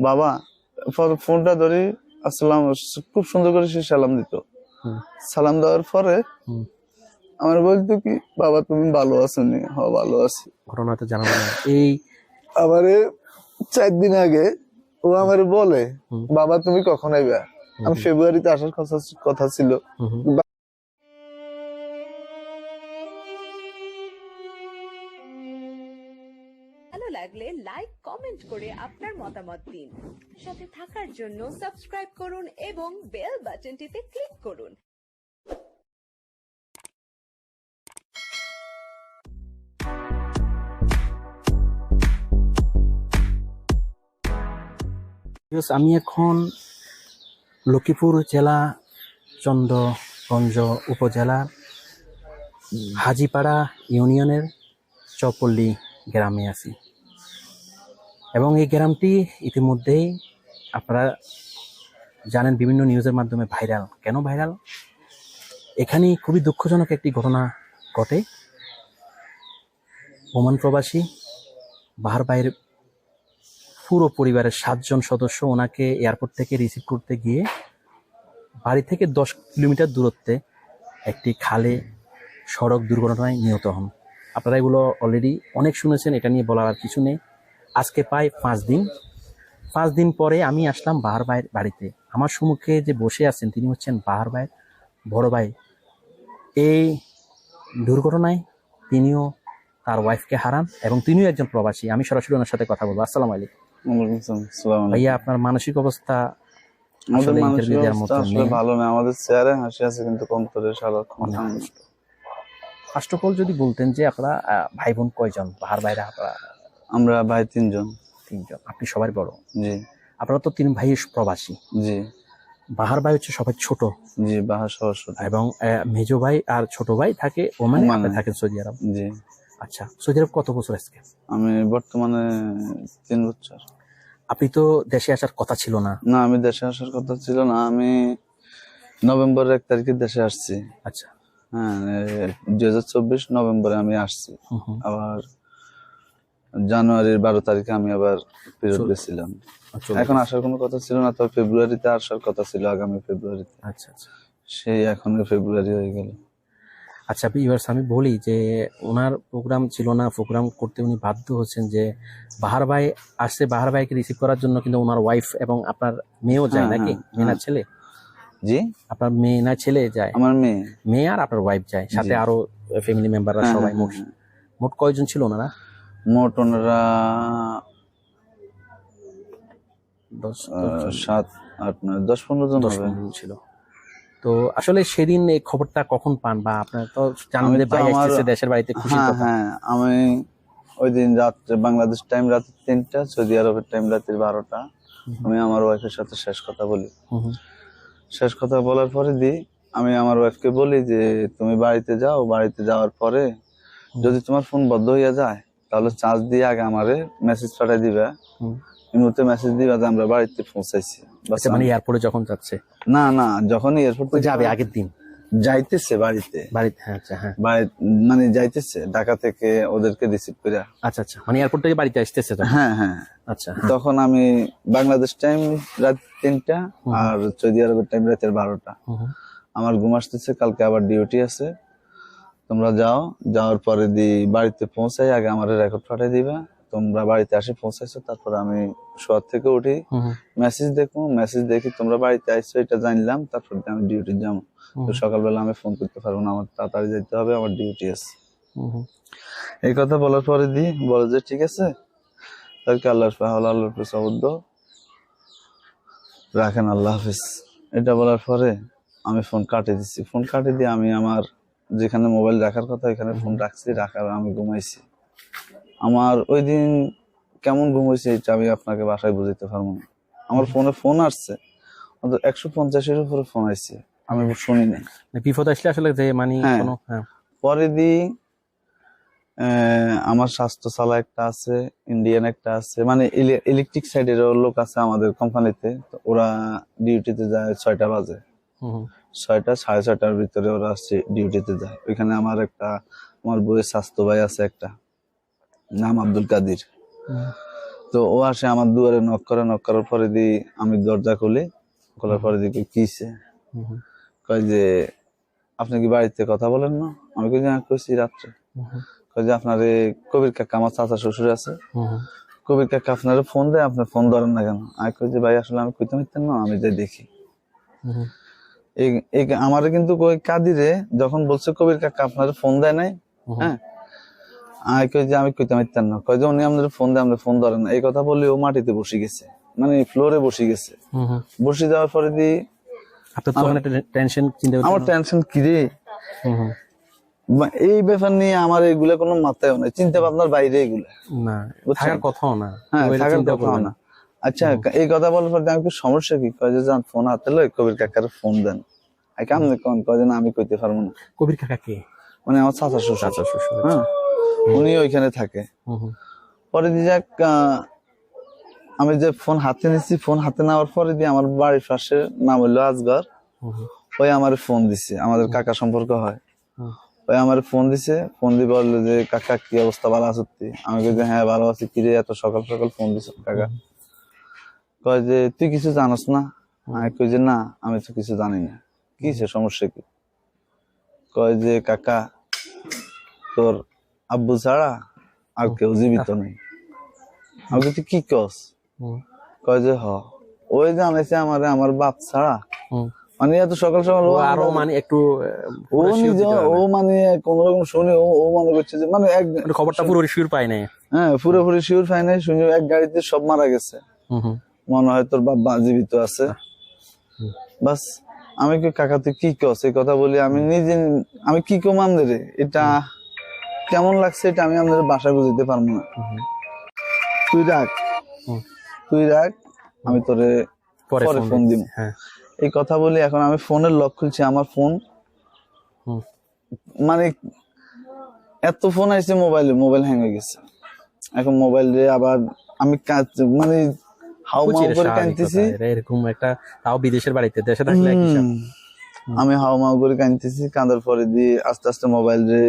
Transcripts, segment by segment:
বাবা ফোনটা ধরি আসসালাম খুব সুন্দর করে সে সালাম দিত। সালাম দেওয়ার পরে আমার বলতো কি বাবা তুমি ভালো আছো নি? হ ভালো আছি। ঘটনা তো জানাব না। এই আমারে চার দিন আগে ও আমারে বলে বাবা তুমি কখন আইবা? আমি ফেব্রুয়ারিতে আসার কথা কথা ছিল ভালো লাগলে লাইক কমেন্ট করে আপনার মতামত দিন। সাথে থাকার জন্য সাবস্ক্রাইব করুন এবং বেল বাটনটিতে ক্লিক করুন। আমি এখন লক্ষ্মীপুর জেলা চন্দ্রগঞ্জ উপজেলা, হাজিপাড়া ইউনিয়নের চপল্লী গ্রামে আছি। এবং এই গ্রামটি ইতিমধ্যেই আপনারা জানেন বিভিন্ন নিউজের মাধ্যমে ভাইরাল। কেন ভাইরাল? এখানে খুবই দুঃখজনক একটি ঘটনা ঘটে। ওমান প্রবাসী বাহার বাইরে পুরো পরিবারের সাতজন সদস্য ওনাকে এয়ারপোর্ট থেকে রিসিভ করতে গিয়ে বাড়ি থেকে দশ কিলোমিটার দূরত্বে একটি খালে সড়ক দুর্ঘটনায় নিহত হন। আপনারা এগুলো অলরেডি অনেক শুনেছেন, এটা নিয়ে বলার আর কিছু নেই। আজকে প্রায় পাঁচ দিন। পাঁচ দিন পরে আমি আসলাম বাহার ভাইয়ের বাড়িতে। আমার সম্মুখে যে বসে আছেন তিনি হচ্ছেন বাহার ভাইয়ের বড় ভাই। এই দুর্ঘটনায় তিনিও তার ওয়াইফকে হারান এবং তিনিও একজন প্রবাসী। আমি সরাসরি ওনার সাথে কথা বলব। আসসালামু আলাইকুম। ভাইয়া আপনার মানসিক অবস্থা। ভালো না। আমাদের চেহারে হাসি আছে কিন্তু অন্তরে সারাক্ষণ অনেক কান্না। কষ্ট। ফার্স্ট অফ অল যদি বলতেন যে আপনারা ভাই বোন কয়জন? বাহার বাইরে আপনারা? আমরা ভাই তিনজন। তিনজন। আপনি সবার বড়। জি। আপনারা তো তিন ভাই প্রবাসী। জি। বাহার ভাই হচ্ছে সবাই ছোট। জি বাহা সরস্বতী এবং আহ, মেজো ভাই আর ছোট ভাই থাকে ওমানে। আপনি থাকেন সৌদি আরব। জি। আচ্ছা সৌদি আরব কত বছর আজকে? আমি বর্তমানে তিন বছর। আপনি তো দেশে আসার কথা ছিল না। না আমি দেশে আসার কথা ছিল না। আমি নভেম্বরের এক তারিখে দেশে আসছি। আচ্ছা। হ্যাঁ দুই হাজার চব্বিশ নভেম্বরে আমি আসছি। আবার জানুয়ারির বারো তারিখে আমি আবার ফেরত গেছিলাম। এখন আসার কোনো কথা ছিল না তবে ফেব্রুয়ারিতে আসার কথা ছিল আগামী ফেব্রুয়ারিতে। আচ্ছা আচ্ছা। সেই এখন ফেব্রুয়ারি হয়ে গেল। আচ্ছা ভিউয়ার্স আমি বলি যে ওনার প্রোগ্রাম ছিল না প্রোগ্রাম করতে উনি বাধ্য হচ্ছেন যে বাহার ভাই আসছে বাহার ভাইকে রিসিভ করার জন্য কিন্তু ওনার ওয়াইফ এবং আপনার মেয়েও যায় হ্যাঁ, নাকি? হ্যাঁ, মেয়ে না হ্যাঁ। ছেলে? জি? আপনার মেয়ে না ছেলে যায়? আমার মেয়ে। মেয়ে আর আপনার ওয়াইফ যায় সাথে আরও ফ্যামিলি মেম্বাররা সবাই মোট। মোট কয়জন ছিল ওনারা? মোট ওনারা সাত আট নয় দশ পনেরো জন হবে। ছিল। তো আসলে সেদিন এই খবরটা কখন পান বা আপনার তো জানেন যে ভাই আসতেছে দেশের বাড়িতে খুশি হ্যাঁ হ্যাঁ আমি ওই দিন রাত্রে বাংলাদেশ টাইম রাতে তিনটা সৌদি আরবের টাইম রাতের বারোটা। আমি আমার ওয়াইফের সাথে শেষ কথা বলি। শেষ কথা বলার পরে দি আমি আমার ওয়াইফকে বলি যে তুমি বাড়িতে যাও বাড়িতে যাওয়ার পরে যদি তোমার ফোন বন্ধ হইয়া যায় তাহলে চার্জ দিয়ে আগে আমারে মেসেজ পাঠাই দিবে। মুহূর্তে মেসেজ দিবা যে আমরা বাড়িতে পৌঁছাইছি। আচ্ছা মানে এয়ারপোর্টে যখন যাচ্ছে? না না যখনই এয়ারপোর্ট যাবে আগের দিন? যাইতেছে বাড়িতে। বাড়িতে হ্যাঁ আচ্ছা হ্যাঁ। বাড়ি- মানে যাইতেছে ঢাকা থেকে ওদেরকে রিসিভ করে আচ্ছা আচ্ছা মানে এয়ারপোর্ট থেকে বাড়িতে আসতেছে হ্যাঁ হ্যাঁ। আচ্ছা। তখন আমি বাংলাদেশ টাইম রাত তিনটা আর সৌদি আরবের টাইম রাতের বারোটা। আমার ঘুম আসতেছে কালকে আবার ডিউটি আছে। তোমরা যাও যাওয়ার পরে দি বাড়িতে পৌঁছাই আগে আমার রেকর্ড পাঠিয়ে দিবা। তোমরা বাড়িতে আসে পৌঁছাইছো তারপর আমি শোয়ার থেকে উঠি। মেসেজ দেখব মেসেজ দেখি তোমরা বাড়িতে আইসো এটা জানলাম তারপর দিয়ে আমি ডিউটি যাব। তো সকালবেলা আমি ফোন করতে পারব না আমার তাড়াতাড়ি যেতে হবে আমার ডিউটি আছে। এই কথা বলার পরে দি বলে যে ঠিক আছে তাদেরকে আল্লাহর পাহাল আল্লাহর অবদ্ধ। রাখেন আল্লাহ হাফিজ। এটা বলার পরে আমি ফোন কাটে দিচ্ছি ফোন কাটে দিয়ে আমি আমার যেখানে মোবাইল রাখার কথা এখানে ফোন রাখছি রাখার আমি ঘুমাইছি। আমার ওই দিন কেমন ঘুমাইছি এটা আমি আপনাকে বাসায় বুঝাইতে পারব না। আমার ফোনে ফোন আসছে অন্তত একশো পঞ্চাশের উপরে ফোন আসছে আমি শুনি নাই। বিপদ আসলে আসলে যে মানে হ্যাঁ। হ্যাঁ। পরে দি আহ, আমার স্বাস্থ্য চালা একটা আছে ইন্ডিয়ান একটা আছে মানে ইলেকট্রিক সাইডের লোক আছে আমাদের কোম্পানিতে তো ওরা ডিউটিতে যায় ছয়টা বাজে। ছয়টা সাড়ে ছয়টার ভিতরে ওরা আসছে ডিউটিতে যায়। ওইখানে আমার একটা আমার বইয়ের স্বাস্থ্য ভাই আছে একটা নাম আব্দুল কাদির। তো ও আসে আমার দুয়ারে নক করে নক করার পরে দি আমি দরজা খুলি খোলার পরে দিকে কিসে কয় যে আপনি কি বাড়িতে কথা বলেন না? আমি কই যে হ্যাঁ কইছি রাত্রে। কয় যে আপনার এই কবির কাকা আমার চাচা শ্বশুর আছে। কবির কাকা আপনার ফোন দেয় আপনি ফোন ধরেন না কেন? আমি কই যে ভাই আসলে আমি কইতে পারতেন না আমি যাই দেখি। আমার কিন্তু কই কাদিরে যখন বলছে কবির কাকা আপনার ফোন দেয় নাই? হ্যাঁ। আমি কই যে আমি কইতে না। কয় যে উনি আমাদের ফোন দেয় ফোন ধরেন এই কথা ও মাটিতে বসে গেছে। মানে ফ্লোরে বসে গেছে। বসে যাওয়ার পরে দি টেনশন চিন্তা আমার টেনশন কি রে? হুম হুম। বা- এই ব্যাপার নিয়ে আমার এগুলা কোনো মাথায় নাই। চিন্তা ভাবনার বাইরে এগুলা। না থাকার কথাও না। হ্যাঁ থাকার চিন্তা কথা করবেন না। আচ্ছা এই কথা বলার পর আমি সমস্যা কি? কয় যে যান ফোন হাতে লই কবির কাকার ফোন দেন। আমি কেমন কোন কয় যে না আমি কইতে পারব না। কবির কাকা কে? মানে আমার চাচা শ্বশুর। চাচা শ্বশুর হ্যাঁ উনি ওইখানে থাকে। পরে দিয়ে যাক আমি যে ফোন হাতে নিছি ফোন হাতে নেওয়ার পরে দিয়ে আমার বাড়ির পাশে নাম হইল আজগর। ওই আমার ফোন দিছে আমাদের কাকা সম্পর্ক হয়। ওই আমার ফোন দিছে ফোন দিয়ে বলল যে কাকা কি অবস্থা? ভালো আছো আমি কই যে হ্যাঁ ভালো আছি। কিরে এত সকাল সকাল ফোন দিছ কাকা? কয় যে তুই কিছু জানোস না? আমি কই যে না আমি তো কিছু জানি না। কি সে সমস্যা কি? কয় যে কাকা তোর আব্বু ছাড়া আর কেউ জীবিত নেই। আমি তুই কি কস? কয় যে হ। ওই জানাইছে আমারে আমার বাপ ছাড়া। মানে এত সকাল সকাল ও আরও মানে একটু ও sure নিজে ও মানে কোন রকম শুনে ও ও মনে করছে যে মানে এক মানে খবরটা পুরো শিওর পাই নাই। হ্যাঁ পুরোপুরি শিওর পাই নাই শুনে এক গাড়িতে সব মারা গেছে। হুম, মনে হয় তোর বাবা জীবিত আছে। বাস আমি কি কাকা তুই কি কস এই কথা বলি আমি নিজে আমি কি কম আমাদের এটা কেমন লাগছে এটা আমি আমাদের বাসা বুঝতে পারব না। তুই রাখ। তুই রাখ আমি তোরে পরে ফোন দিব। হ্যাঁ। এই কথা বলি এখন আমি ফোনের লক খুলছি আমার ফোন মানে এত ফোন আইছে মোবাইলে মোবাইল হ্যাং হয়ে গেছে। এখন মোবাইল রে আবার আমি কাজ মানে করে কাঁদতেছি। এরকম একটা তাও বিদেশের বাড়িতে দেশে থাকলে একই আমি হাউ মাউ করে কাঁদতেছি কাঁদার পরে দিয়ে আস্তে আস্তে মোবাইল রে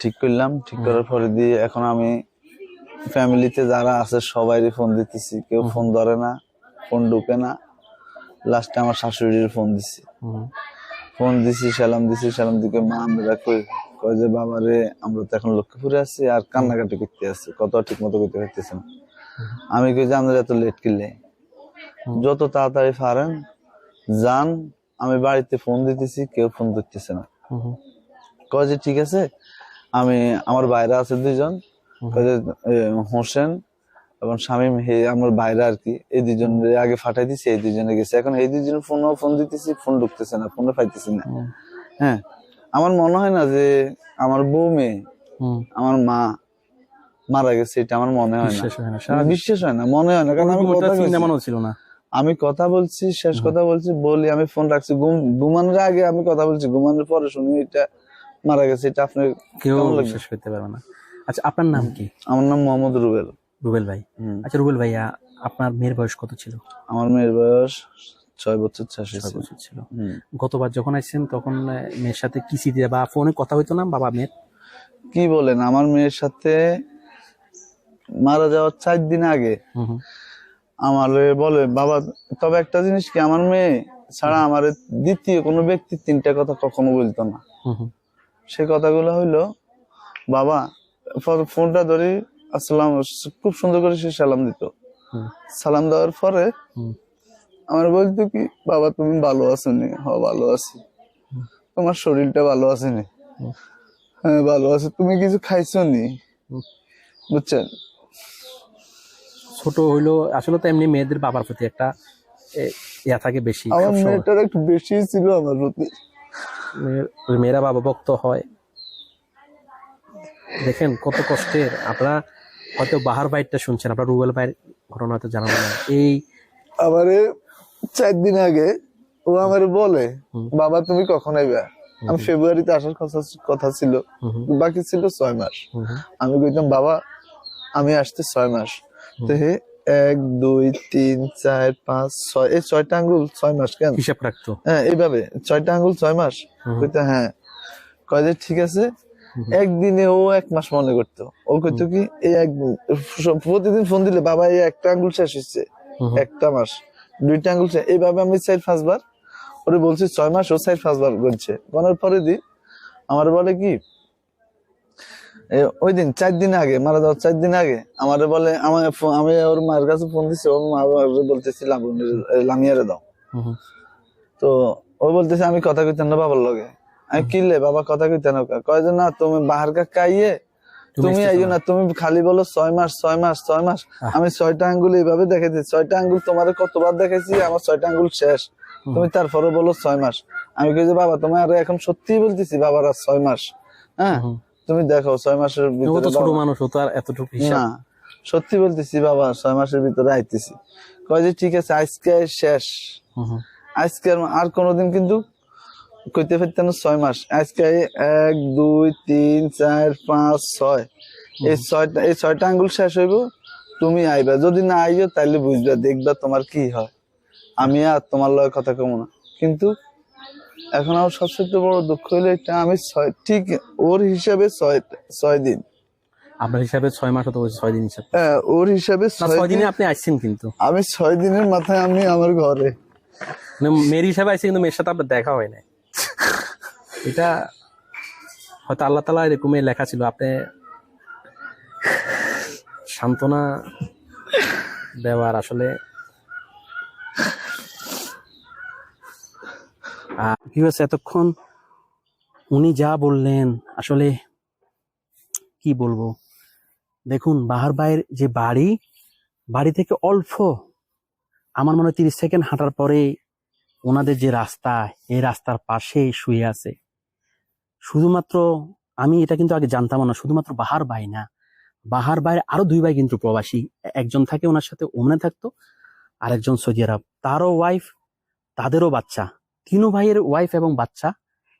ঠিক করলাম ঠিক করার পরে দিয়ে এখন আমি ফ্যামিলিতে যারা আছে সবাই ফোন দিতেছি। কেউ ফোন ধরে না ফোন ঢুকে না। লাস্টে আমার শাশুড়ির ফোন দিছি। ফোন দিছি সালাম দিছি সালাম দিকে মা আমরা কই কয় যে বাবা রে আমরা তো এখন লক্ষ্মীপুরে আছি আর কান্নাকাটি করতে আছি কত ঠিক মতো করতে পারতেছি না। আমি কই যে এত লেট কিনলে? যত তাড়াতাড়ি পারেন যান আমি বাড়িতে ফোন দিতেছি কেউ ফোন ধরতেছে না। কয় যে ঠিক আছে আমি আমার বাইরে আছে দুইজন হোসেন এবং শামীম হে আমার বাইরে আর কি এই দুজন আগে ফাটাই দিছি এই দুজনে গেছে। এখন এই দুজন ফোন ফোন দিতেছি ফোন ঢুকতেছে না ফোনে পাইতেছি না। হ্যাঁ আমার মনে হয় না যে আমার বউ মেয়ে আমার মা মারা গেছে এটা আমার মনে হয় না। বিশ্বাস হয় না হয় মনে হয় না কারণ আমি কথা কইছি। ছিল না। আমি কথা বলছি শেষ কথা বলছি বলি আমি ফোন রাখছি। ঘুম ঘুমানোর আগে আমি কথা বলছি ঘুমানোর পরে শুনি এটা মারা গেছে এটা আপনার কেউ বিশ্বাস করতে পারবে না। আচ্ছা আপনার নাম কি? আমার নাম মোহাম্মদ রুবেল। রুবেল ভাই। আচ্ছা রুবেল ভাইয়া আপনার মেয়ের বয়স কত ছিল? আমার মেয়ের বয়স ছয় বছর চাষি ছয় বছর ছিল। গতবার যখন আসছেন তখন মেয়ের সাথে কিসি দিয়ে বা ফোনে কথা হইতো না বাবা মেয়ের? কি বলেন আমার মেয়ের সাথে মারা যাওয়ার চার দিন আগে। আমার বলে বাবা তবে একটা জিনিস কি আমার মেয়ে ছাড়া আমার দ্বিতীয় কোনো ব্যক্তি তিনটা কথা কখনো বলতো না। সে কথাগুলো হইল বাবা ফোনটা ধরি আসসালাম খুব সুন্দর করে সে সালাম দিত। সালাম দেওয়ার পরে আমার বলতো কি বাবা তুমি ভালো আছো নি হ ভালো আছি। তোমার শরীরটা ভালো আছে নি হ্যাঁ ভালো আছে। তুমি কিছু খাইছো নি বুঝছেন? ছোট হইল আসলে তো এমনি মেয়েদের বাবার প্রতি একটা ইয়া থাকে বেশি আমার মেয়েটার একটু বেশি ছিল আমার প্রতি। মেয়েরা বাবা ভক্ত হয়। দেখেন কত কষ্টের আপনারা হয়তো বাহার বাইরটা শুনছেন আপনার রুবেল ভাইয়ের ঘটনা হয়তো জানাব না। এই আমারে চার দিন আগে ও আমারে বলে বাবা তুমি কখন আইবা? আমি ফেব্রুয়ারিতে আসার কথা কথা ছিল। বাকি ছিল ছয় মাস। আমি কইতাম বাবা আমি আসতে ছয় মাস। তো হে এক দুই তিন চার পাঁচ ছয় এই ছয়টা আঙ্গুল ছয় মাস কেন? হিসাব রাখতো। হ্যাঁ এইভাবে ছয়টা আঙ্গুল ছয় মাস। কইতে হ্যাঁ। কয় যে ঠিক আছে। একদিনে ও এক মাস মনে করতো। ও কইতো কি এই এক প্রতিদিন ফোন দিলে বাবা এই একটা আঙ্গুল শেষ হচ্ছে একটা মাস। দুইটা আঙ্গুল শেষ এইভাবে আমি চার পাঁচবার ওরে বলছি ছয় মাস ও চার পাঁচবার গুনছে। গনার পরে দি আমার বলে কি ওই দিন চার দিন আগে মারা যাওয়ার চার দিন আগে আমারে বলে আমার আমি ওর মায়ের কাছে ফোন দিছি ওর মা বলতেছি লামিয়ারে দাও। তো ও বলতেছে আমি কথা কইতেন না বাবার লগে। আমি কিনলে বাবা কথা কইতেন না কয় যে না তুমি বাহার কা কাইয়ে তুমি আইও না। তুমি খালি বলো ছয় মাস ছয় মাস ছয় মাস। আমি ছয়টা আঙ্গুল এইভাবে দেখাইছি ছয়টা আঙ্গুল তোমার কতবার দেখাইছি আমার ছয়টা আঙ্গুল শেষ। তুমি তারপরে বলো ছয় মাস। আমি কই যে বাবা তোমার এখন সত্যি বলতেছি বাবার আর ছয় মাস। হ্যাঁ। তুমি দেখো ছয় মাসের ভিতরে ছোট মানুষ ও তো আর এতটুকু না সত্যি বলতেছি বাবা ছয় মাসের ভিতরে আইতেছি। কয় যে ঠিক আছে আজকে শেষ। আজকে আর- কোনোদিন কিন্তু কইতে ফেরতেন ছয় মাস। আজকে এক দুই তিন চার পাঁচ ছয়। এই ছয়টা এই ছয়টা আঙ্গুল শেষ হইব তুমি আইবা। যদি না আইও তাইলে বুঝবা দেখবা তোমার কি হয়। আমি আর তোমার লগে কথা কম না। কিন্তু এখন আমার সবচেয়ে বড় দুঃখ হইল এটা আমি ছয় ঠিক ওর হিসাবে ছয় ছয় দিন। আপনার হিসাবে ছয় মাস হতো ছয় দিন হিসাব। হ্যাঁ, ওর হিসাবে ছয় দিনে আপনি আসছেন কিন্তু। আমি ছয় দিনের মাথায় আমি আমার ঘরে। মানে মেয়ের হিসাবে আসছে কিন্তু মেয়ের সাথে আপনার দেখা হয় না এটা হয়তো আল্লাহ তালা এরকমই লেখা ছিল আপনি সান্ত্বনা দেওয়ার আসলে হয়েছে এতক্ষণ উনি যা বললেন, আসলে কি বলব? দেখুন, বাহার ভাইয়ের যে বাড়ি বাড়ি থেকে অল্প। আমার মনে হয় তিরিশ সেকেন্ড হাঁটার পরে ওনাদের যে রাস্তা, এই রাস্তার পাশে শুয়ে আছে। শুধুমাত্র আমি এটা কিন্তু আগে জানতাম না, শুধুমাত্র বাহার ভাই না, বাহার ভাইয়ের আরও দুই ভাই কিন্তু প্রবাসী। একজন থাকে ওনার সাথে ওমনে থাকতো, আরেকজন সৌদি আরব। তারও ওয়াইফ তাদেরও বাচ্চা। তিনও ভাইয়ের ওয়াইফ এবং বাচ্চা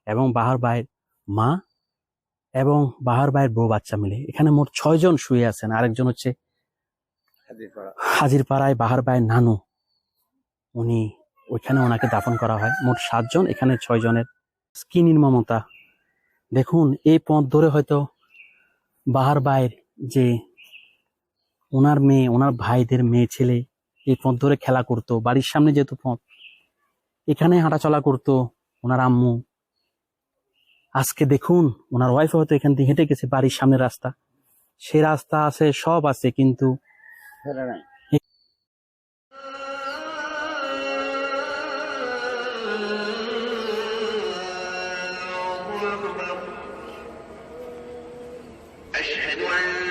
এবং বাহার ভাইয়ের মা এবং বাহার ভাইয়ের বউ বাচ্চা মিলে। এখানে মোট ছয়জন শুয়ে আছেন। আরেকজন হচ্ছে হাজির পাড়ায় বাহার ভাইয়ের নানু। উনি ওইখানে ওনাকে দাফন করা হয়। মোট সাতজন এখানে ছয় জনের কি নির্মমতা দেখুন এই পথ ধরে হয়তো বাহার ভাইয়ের যে ওনার মেয়ে ওনার ভাইদের মেয়ে ছেলে এই পথ ধরে খেলা করতো। বাড়ির সামনে যেহেতু পথ এখানে হাঁটাচলা করতো ওনার আম্মু আজকে দেখুন ওনার ওয়াইফ হয়তো এখান থেকে হেঁটে গেছে বাড়ির সামনে রাস্তা সে রাস্তা আছে সব আছে কিন্তু أشهد أن